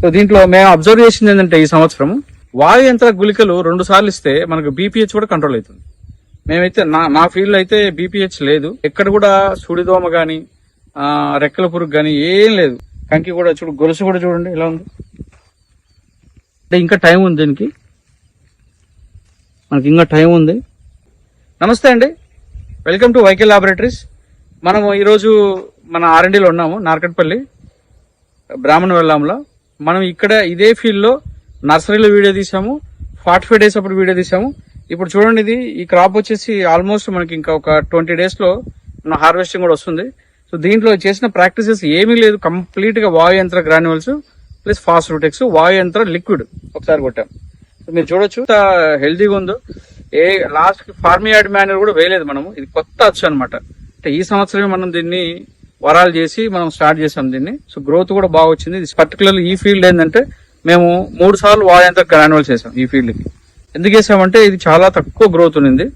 So దీంట్లో మేము observe చేసింది ఏంటంటే ఈ సంవత్సరం వాయు యంత్ర గుళికలు రెండు సార్లు ఇస్తే మనకు బీపీహెచ్ కూడా కంట్రోల్ అవుతుంది. మేమైతే నా నా ఫీల్డ్ అయితే బీపీహెచ్ లేదు. ఎక్కడ కూడా సూడిదోమ గాని రెక్కల పురుగు గాని ఏం లేదు. కంకి కూడా చూడు గొలుసు కూడా చూడండి ఎలా ఉంది. అంటే ఇంకా టైం ఉంది దీనికి. మనకి ఇంకా టైం ఉంది. నమస్తే అండి. వెల్కమ్ టు వైకెల్ లాబొరేటరీస్ మనము ఈరోజు మన ఆర్ఎండీలో ఉన్నాము నార్కట్పల్లి బ్రాహ్మణ వెళ్ళాములో మనం ఇక్కడ ఇదే ఫీల్డ్లో నర్సరీలో వీడియో తీసాము. ఫార్టీ ఫైవ్ డేస్ అప్పుడు వీడియో తీసాము. ఇప్పుడు చూడండి ఇది ఈ క్రాప్ వచ్చేసి ఆల్మోస్ట్ మనకి ఇంకా ఒక ట్వంటీ డేస్లో మన హార్వెస్టింగ్ కూడా వస్తుంది. సో దీంట్లో చేసిన ప్రాక్టీసెస్ ఏమీ లేదు. కంప్లీట్గా వాయు యంత్ర గ్రాన్యువల్స్ ప్లస్ ఫాస్ట్ రూటెక్స్ వాయు యంత్ర లిక్విడ్ ఒకసారి కొట్టాం. మీరు చూడొచ్చు. హెల్దీగా ఉందో. ఏ లాస్ట్ ఫార్మియాడ్ యాడ్ కూడా వేయలేదు మనము. ఇది కొత్త అచ్చు అనమాట అంటే ఈ సంవత్సరమే మనం దీన్ని వరాలు చేసి మనం స్టార్ట్ చేసాం దీన్ని. సో గ్రోత్ కూడా బాగా వచ్చింది. ఇది పర్టికులర్ ఈ ఫీల్డ్ ఏంటంటే మేము మూడు సార్లు వాయంత గ్రాన్యువల్ చేసాం ఈ ఫీల్డ్కి ఎందుకు వేసామంటే ఇది చాలా తక్కువ గ్రోత్ ఉంది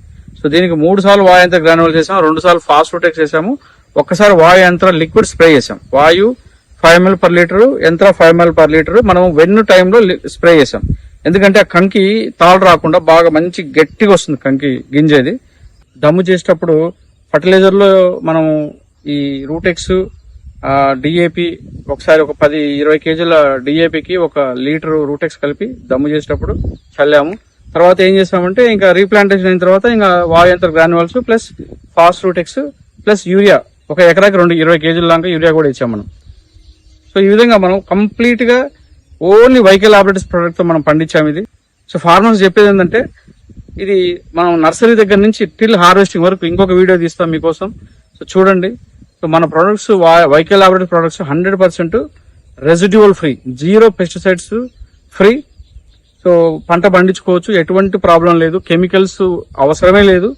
సో దీనికి మూడు సార్లు వాయంత్ర గ్రాన్యువల్ చేసాం రెండు సార్లు ఫాస్ట్ రొటెక్ చేసాము ఒక్కసారి వాయు యంత్ర లిక్విడ్ స్ప్రే చేసాం. Vayu five ML per litre Yantra five ML per litre మనం వెన్ను టైంలో స్ప్రే చేసాం. ఎందుకంటే ఆ కంకి తాళ్ళు రాకుండా బాగా మంచి గట్టిగా వస్తుంది కంకి గింజేది. దమ్ము చేసేటప్పుడు ఫర్టిలైజర్లో మనం ఈ రూటెక్స్ డిఏపి ఒకసారి ఒక పది ఇరవై కేజీల డిఏపికి ఒక లీటర్ రూటెక్స్ కలిపి దమ్ము చేసేటప్పుడు చల్లాము. తర్వాత ఏం చేసామంటే ఇంకా రీప్లాంటేషన్ అయిన తర్వాత ఇంకా వాయంత్ర granules plus fast Rootex plus urea ఒక ఎకరాకి రెండు ఇరవై కేజీల దాకా యూరియా కూడా ఇచ్చాం మనం. సో ఈ విధంగా మనం కంప్లీట్గా ఓన్లీ వైకల్ ఆపరేటర్స్ ప్రొడక్ట్తో మనం పండించాము ఇది. సో ఫార్మర్స్ చెప్పేది ఏంటంటే ఇది మనం నర్సరీ దగ్గర నుంచి టిల్ హార్వెస్టింగ్ వరకు ఇంకొక వీడియో తీస్తాం మీకోసం. సో చూడండి. సో మన products YK operative products hundred percent residual free zero pesticides free so పంట పండించుకోవచ్చు. ఎటువంటి ప్రాబ్లం లేదు. కెమికల్స్ అవసరమే లేదు.